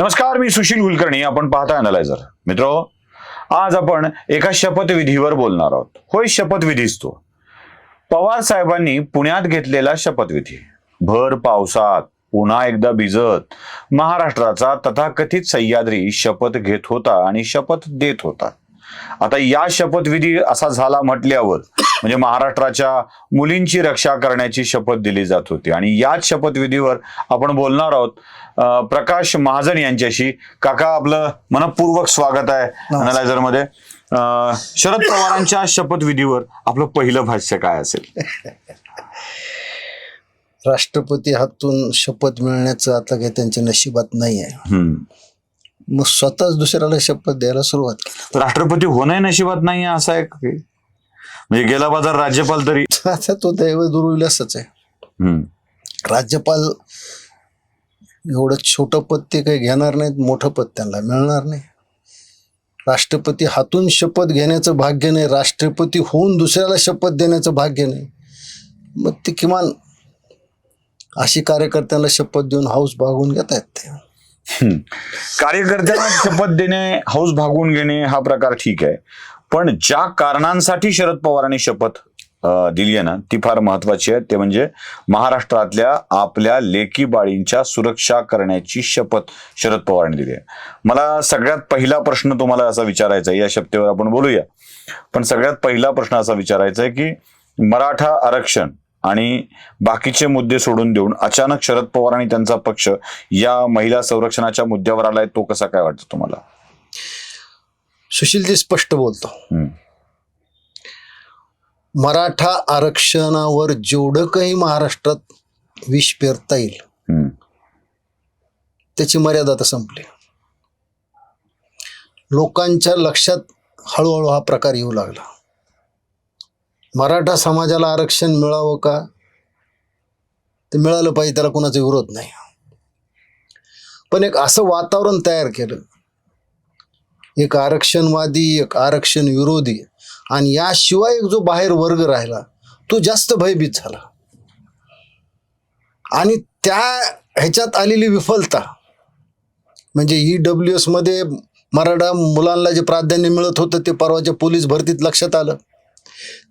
नमस्कार मी सुशील कुलकर्णी. आपण पाहता अनालायझर मित्र आज आपण एका शपथविधीवर बोलणार आहोत. होय शपथविधीच तो. पवार साहेबांनी पुण्यात घेतलेला शपथविधी. भर पावसात पुन्हा एकदा भिजत महाराष्ट्राचा तथाकथित सह्याद्री शपथ घेत होता आणि शपथ देत होता. आता या शपथविधी असा झाला म्हटल्यावर म्हणजे महाराष्ट्राच्या मुलींची रक्षा करण्याची शपथ दिली जात होती. आणि याच शपथविधीवर आपण बोलणार आहोत अं, प्रकाश महाजन यांच्याशी. काका आपलं मनपूर्वक स्वागत आहे अनालायझरमध्ये. अं, शरद पवारांच्या शपथविधीवर आपलं पहिलं भाष्य काय असेल? राष्ट्रपती हातून शपथ मिळण्याचं आता काही त्यांच्या नशिबात नाही आहे. हम्म. मग स्वतःच दुसऱ्याला शपथ द्यायला सुरुवात केली. राष्ट्रपती होणंही नशिबात नाही असा एक म्हणजे गेला बाजार राज्यपाल तरी. आता तो दैव दुर्विलासच आहे. हम्म. राज्यपाल एवढं छोटं पद ते काही घेणार नाहीत मोठं पद त्यांना मिळणार नाही. राष्ट्रपती हातून शपथ घेण्याचं भाग्य नाही राष्ट्रपती होऊन दुसऱ्याला शपथ देण्याचं भाग्य नाही. मग ते किमान अशी कार्यकर्त्यांना शपथ देऊन हाऊस भागून घेत आहेत ते. कार्यकर्त्यांना शपथ देणे हौस भागून घेणे हा प्रकार ठीक आहे. पण ज्या कारणांसाठी शरद पवारांनी शपथ दिली आहे ना ती फार महत्वाची आहे. ते म्हणजे महाराष्ट्रातल्या आपल्या लेकी बाळींच्या सुरक्षा करण्याची शपथ शरद पवारांनी दिली आहे. मला सगळ्यात पहिला प्रश्न तुम्हाला असा विचारायचा आहे या शपथेवर आपण बोलूया. पण सगळ्यात पहिला प्रश्न असा विचारायचा आहे की मराठा आरक्षण आणि बाकीचे मुद्दे सोडून देऊन अचानक शरद पवार आणि त्यांचा पक्ष या महिला संरक्षणाच्या मुद्द्यावर आलाय तो कसा काय वाटतो तुम्हाला सुशीलजी स्पष्ट बोलतो. मराठा आरक्षणावर जेवढं काही महाराष्ट्रात विष पेरता येईल. त्याची मर्यादा आता संपली लोकांच्या लक्षात हळूहळू हा प्रकार येऊ लागला मराठा समाजाला आरक्षण मिळावं का? ते मिळालं पाहिजे त्याला कोणाचा विरोध नाही. पण एक असं वातावरण तयार केलं. एक आरक्षणवादी एक आरक्षण विरोधी आणि याशिवाय एक जो बाहेर वर्ग राहिला तो जास्त भयभीत झाला. आणि त्या ह्याच्यात आलेली विफलता म्हणजे ई डब्ल्यू एसमध्ये मराठा मुलांना जे प्राधान्य मिळत होतं ते परवाच्या पोलीस भरतीत लक्षात आलं.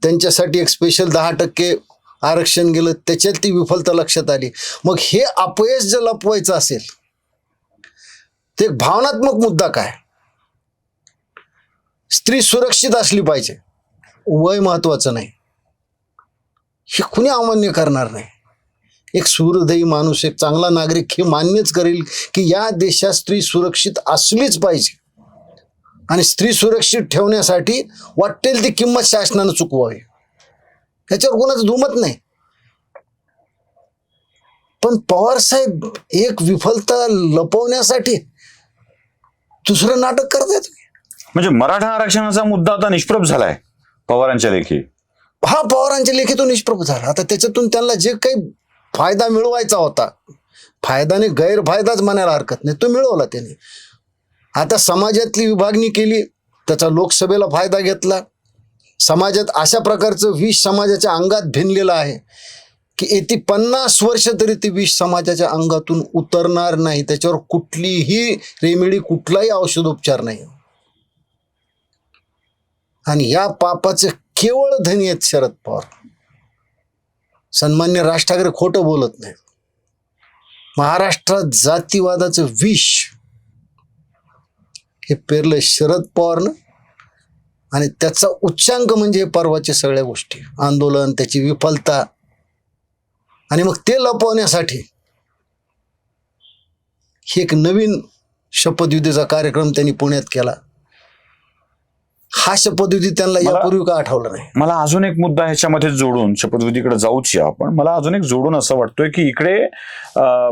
त्यांच्यासाठी एक स्पेशल दहा टक्के आरक्षण गेलं त्याच्यात ती विफलता लक्षात आली. मग हे अपयश जर लपवायचं असेल ते एक भावनात्मक मुद्दा काय? स्त्री सुरक्षित असली पाहिजे. वय महत्वाचं नाही. हे कुणी अमान्य करणार नाही? एक सुहृदयी माणूस एक चांगला नागरिक हे मान्यच करेल की या देशात स्त्री सुरक्षित असलीच पाहिजे. आणि स्त्री सुरक्षित ठेवण्यासाठी वाटेल ती किंमत शासनानं चुकवावी. ह्याच्यावर कोणाचं दुमत नाही. पण पवार साहेब एक विफलता लपवण्यासाठी दुसरं नाटक करतायत म्हणजे मराठा आरक्षणाचा मुद्दा आता निष्प्रभ झालाय पवारांच्या लेखी. हा पवारांच्या लेखीतून निष्प्रभ झाला. आता त्याच्यातून त्यांना जे काही फायदा मिळवायचा होता फायदाने गैरफायदाच म्हणायला हरकत नाही. तो मिळवला त्यांनी. आता समाजातली विभागणी केली त्याचा लोकसभेला फायदा घेतला. समाजात अशा प्रकारचं विष समाजाच्या अंगात भिनलेलं आहे की येते पन्नास वर्ष तरी ते विष समाजाच्या अंगातून उतरणार नाही. त्याच्यावर कुठलीही रेमेडी कुठलाही औषधोपचार नाही. आणि या पापाचे केवळ धनी आहेत शरद पवार. सन्मान्य राज ठाकरे खोटं बोलत नाही महाराष्ट्रात जातीवादाचं विष हे पेरलं शरद पवारनं. आणि त्याचा उच्चांक म्हणजे हे परवाच्या सगळ्या गोष्टी. आंदोलन त्याची विफलता. आणि मग ते लपवण्यासाठी हे एक नवीन शपथविधीचा कार्यक्रम त्यांनी पुण्यात केला. हा शपथविधी त्यांना यापूर्वी का आठवला नाही? मला अजून एक मुद्दा ह्याच्यामध्ये जोडून शपथविधीकडे जाऊच या आपण. मला अजून एक जोडून असं वाटतोय की इकडे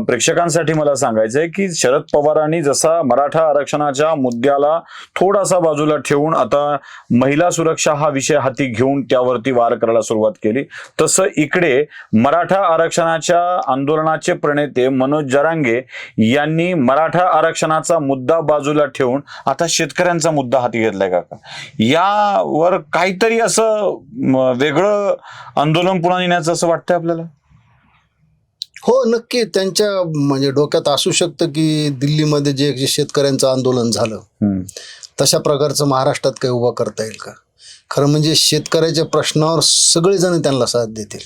प्रेक्षकांसाठी मला सांगायचंय की शरद पवारांनी जसा मराठा आरक्षणाच्या मुद्द्याला थोडासा बाजूला ठेवून आता महिला सुरक्षा हा विषय हाती घेऊन त्यावरती वार करायला सुरुवात केली तसं इकडे मराठा आरक्षणाच्या आंदोलनाचे प्रणेते मनोज जरांगे यांनी मराठा आरक्षणाचा मुद्दा बाजूला ठेवून आता शेतकऱ्यांचा मुद्दा हाती घेतलाय का यावर काहीतरी असं वेगळं आंदोलन पुन्हा नेण्याचं असं वाटतंय आपल्याला? हो नक्की. त्यांच्या म्हणजे डोक्यात असू शकतं की दिल्लीमध्ये जे शेतकऱ्यांचं आंदोलन झालं. तशा प्रकारचं महाराष्ट्रात काही उभा करता येईल का? खरं म्हणजे शेतकऱ्याच्या प्रश्नावर सगळेजण त्यांना साथ देतील.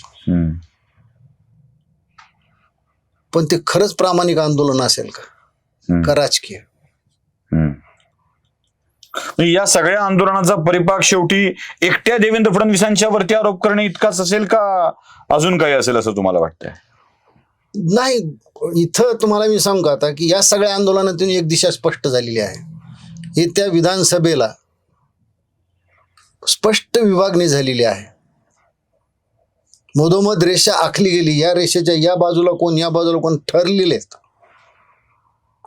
पण ते खरंच प्रामाणिक आंदोलन असेल का? राजकीय? म्हणजे या सगळ्या आंदोलनाचा परिपाक शेवटी एकट्या देवेंद्र फडणवीसांच्या वरती आरोप करणे इतकाच असेल का? अजून काही असेल असं तुम्हाला वाटतंय? नाही इथं तुम्हाला मी सांगू का आता की या सगळ्या आंदोलनातून एक दिशा स्पष्ट झालेली आहे. येत्या विधानसभेला स्पष्ट विभागणी झालेली आहे. मधोमध रेषा आखली गेली. या रेषेच्या या बाजूला कोण या बाजूला कोण ठरलेले आहेत.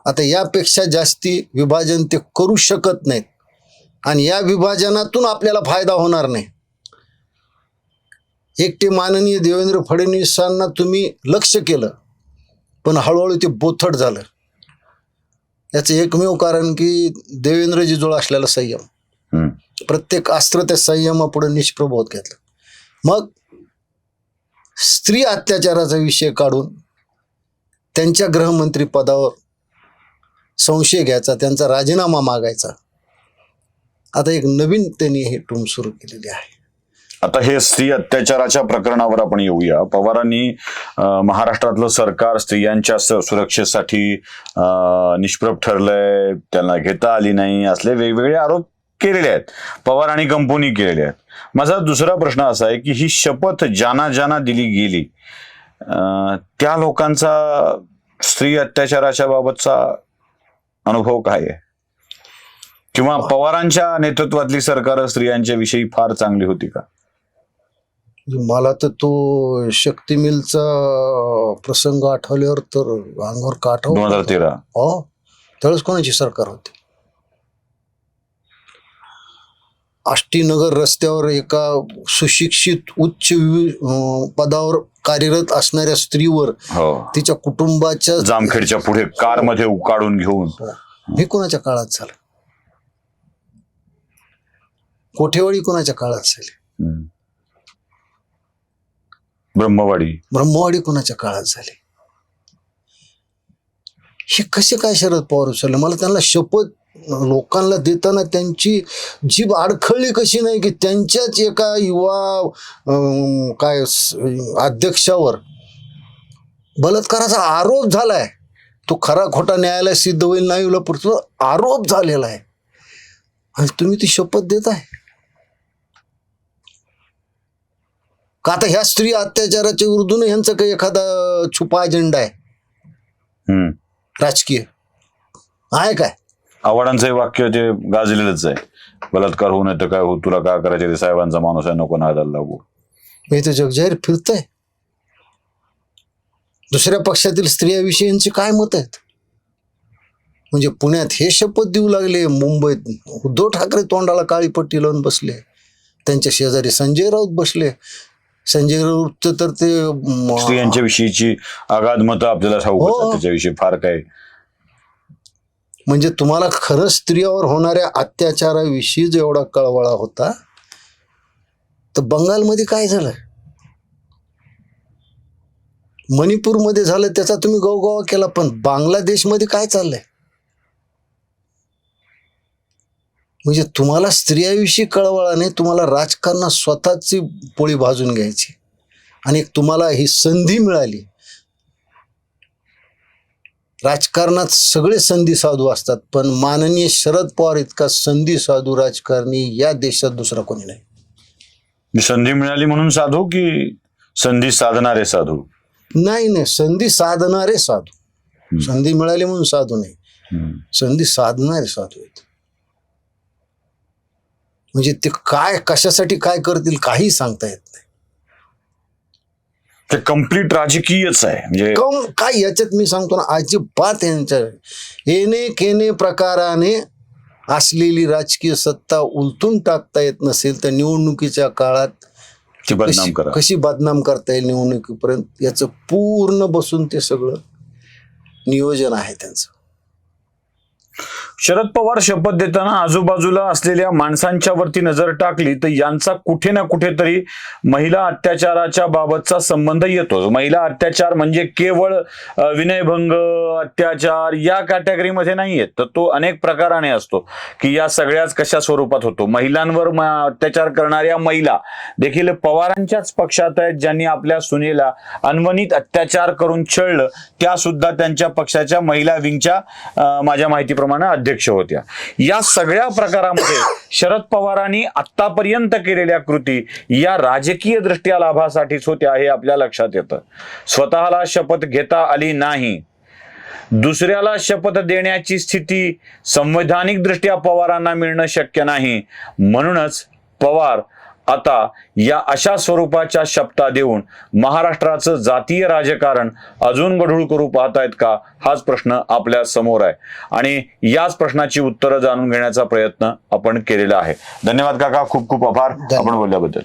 आता यापेक्षा जास्ती विभाजन ते करू शकत नाहीत. आणि या विभाजनातून आपल्याला फायदा होणार नाही. एकटे माननीय देवेंद्र फडणवीसांना तुम्ही लक्ष केलं पण हळूहळू ते बोथट झालं. याचं एकमेव कारण की देवेंद्रजीजवळ असलेला संयम. प्रत्येक अस्त्र त्या संयमापुढे निष्प्रभ होत घेतलं. मग स्त्री अत्याचाराचा विषय काढून त्यांच्या गृहमंत्री पदावर संशय घ्यायचा त्यांचा राजीनामा मागायचा आता एक नवीन त्यांनी हे टूम सुरू केलेली आहे. आता हे स्त्री अत्याचाराच्या प्रकरणावर आपण येऊया. पवारांनी महाराष्ट्रातलं सरकार स्त्रियांच्या सुरक्षेसाठी निष्प्रभ ठरलंय त्यांना घेता आली नाही असले वेगवेगळे आरोप केलेले आहेत. पवार आणि कंपनी केलेले आहेत. माझा दुसरा प्रश्न असा आहे की ही शपथ ज्यांना ज्यांना दिली गेली त्या लोकांचा स्त्री अत्याचाराच्या बाबतचा अनुभव काय आहे? किंवा पवारांच्या नेतृत्वातली सरकार स्त्रियांच्या विषयी फार चांगली होती का? मला तर तो शक्ती मिलचा प्रसंग आठवल्यावर तर अंगावर काठाव दोन हजार तेरा. हो. त्यावेळेस कोणाची सरकार होती? आष्टीनगर रस्त्यावर एका सुशिक्षित उच्च पदावर कार्यरत असणाऱ्या स्त्रीवर हो. तिच्या कुटुंबाच्या जामखेडच्या पुढे कारमध्ये उकाडून घेऊन. हे कोणाच्या काळात झालं? कोठेवाडी कोणाच्या काळात झाली. ब्रह्मवाडी. ब्रह्मवाडी कोणाच्या काळात झाली? हे कसे काय शरद पवार उचलले? मला त्यांना शपथ लोकांना देताना त्यांची जीभ अडखळली कशी नाही की त्यांच्याच एका युवा काय अध्यक्षावर बलात्काराचा आरोप झालाय. तो खरा खोटा न्यायालय सिद्ध होईल नाही पुढचा आरोप झालेला आहे. आणि तुम्ही ती शपथ देताय? का आता ह्या स्त्री अत्याचाराच्या विरुद्धून यांचा काही एखादा छुपा अजेंडा आहे. राजकीय. आहे काय? आव्हाडांचं हे वाक्य ते गाजलेलंच आहे. बलात्कार होऊ नये तर काय हो तुला काय करायचे ते साहेबांचा माणूस आहे. नको नादाला लागू. मी तर जगजाहीर फिरतय. दुसऱ्या पक्षातील स्त्रियाविषयींचे काय मत आहेत? म्हणजे पुण्यात हे शपथ देऊ लागले मुंबईत उद्धव ठाकरे तोंडाला काळी पट्टी लावून बसले. त्यांच्या शेजारी संजय राऊत बसले. संजय राऊत तर ते म, स्त्रियांच्या विषयीची आगाध मतं आपल्याला ठाऊक हो. असतात त्याच्याविषयी फार काय. म्हणजे तुम्हाला खरंच स्त्रियावर होणाऱ्या अत्याचाराविषयी जो एवढा कळवळा होता तर बंगालमध्ये काय झालं? मणिपूरमध्ये झालं त्याचा तुम्ही गवगवा केला पण बांगलादेशमध्ये काय चाललंय? म्हणजे तुम्हाला स्त्रियाविषयी कळवळा नाही तुम्हाला राजकारणात स्वतःची पोळी भाजून घ्यायची. आणि तुम्हाला ही संधी मिळाली. राजकारणात सगळे संधी साधू असतात पण माननीय शरद पवार इतका संधी साधू राजकारणी या देशात दुसरा कोणी नाही. संधी मिळाली म्हणून साधू की संधी साधणारे साधू? नाही नाही. संधी साधणारे साधू. संधी मिळाली म्हणून साधू नाही. संधी साधणारे साधू आहेत. म्हणजे ते काय कशासाठी काय करतील काही सांगता येत नाही. ते कंप्लीट राजकीयच आहे. म्हणजे काऊन काय याच्यात मी सांगतो ना अजिबात यांच्या येणे केने प्रकाराने असलेली राजकीय सत्ता उलटून टाकता येत नसेल तर निवडणुकीच्या काळात ती बदनाम कशी करा. कशी बदनाम करता येईल निवडणुकीपर्यंत याचं पूर्ण बसून ते सगळं नियोजन आहे त्यांचं. शरद पवार शपथ देताना आजूबाजूला असलेल्या माणसांच्या वरती नजर टाकली तर यांचा कुठे ना कुठेतरी महिला अत्याचाराच्या बाबतचा संबंध येतो. महिला अत्याचार म्हणजे केवळ विनयभंग अत्याचार या कॅटेगरीमध्ये नाही येत तर तो अनेक प्रकाराने असतो की या सगळ्याच कशा स्वरूपात होतो. महिलांवर अत्याचार करणाऱ्या महिला देखील पवारांच्याच पक्षात आहेत ज्यांनी आपल्या सुनेला अनवनीत अत्याचार करून छळलं. त्या सुद्धा त्यांच्या पक्षाच्या महिला विंगच्या माझ्या माहितीप्रमाणे अध्यक्ष होत्या. या सगळ्या प्रकारामध्ये शरद पवारांनी आतापर्यंत केलेल्या कृती या राजकीय दृष्ट्या लाभासाठीच होत्या हे आपल्या लक्षात येतं. स्वतःला शपथ घेता आली नाही. दुसऱ्याला शपथ देण्याची स्थिती संवैधानिक दृष्ट्या पवारांना मिळणं शक्य नाही. म्हणूनच पवार आता या अशा स्वरूपाच्या शपथा देऊन महाराष्ट्राचं जातीय राजकारण अजून गढूळ करू पाहतायत का? हाच प्रश्न आपल्यासमोर आहे. आणि याच प्रश्नाची उत्तरं जाणून घेण्याचा प्रयत्न आपण केलेला आहे. धन्यवाद काका. खूप खूप आभार. आपण बोलल्याबद्दल.